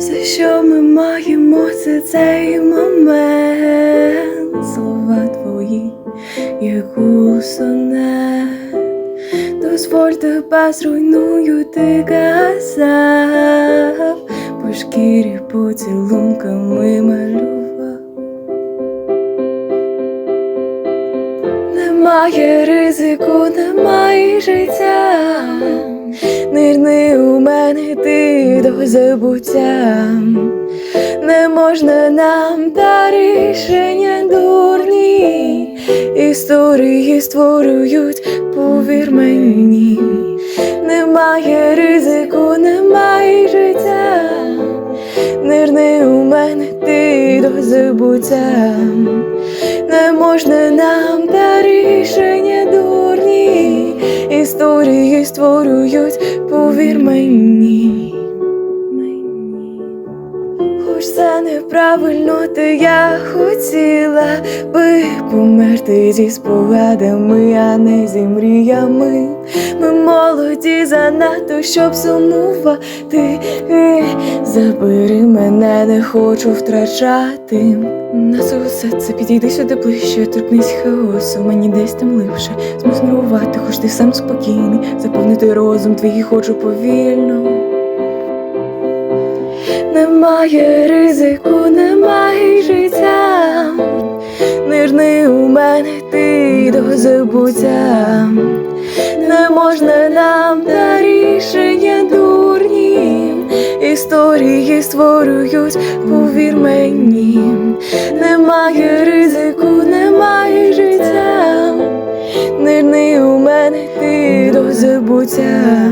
що ми маємо, це цей момент. Слова твої, як у сонет. Дозволь тебе зруйную, ти казав, по шкірі поцілунками малював. Немає ризику, немає життя. Нирни у мене забуття. Не можна нам та рішення дурні. Історії створюють, повір мені. Немає ризику, немає життя. Нирни у мене ти до забуття. Не можна нам та рішення дурні. Історії створюють, повір мені. Це неправильно, та я хотіла би померти зі спогадами, а не зі мріями. Ми молоді занадто, щоб сумувати. Забери мене, не хочу втрачати. Нас усе це підійди сюди ближче, торкнись хаосу, мені десь там липше. Змузнурувати, хоч ти сам спокійний, заповнити розум твій хочу повільно. Немає ризику, немає життя. Нирни у мене ти до забуття. Не можна нам та рішення дурні. Історії створюють, повір мені. Немає ризику, немає життя. Нирни у мене ти до забуття.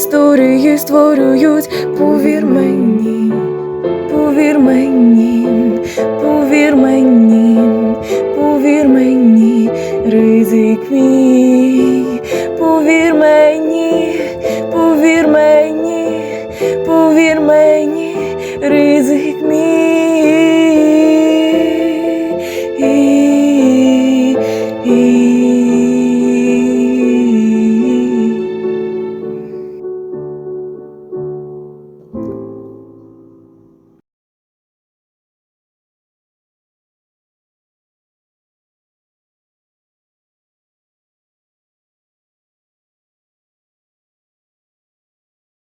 Історії створюють, повір мені, повір мені,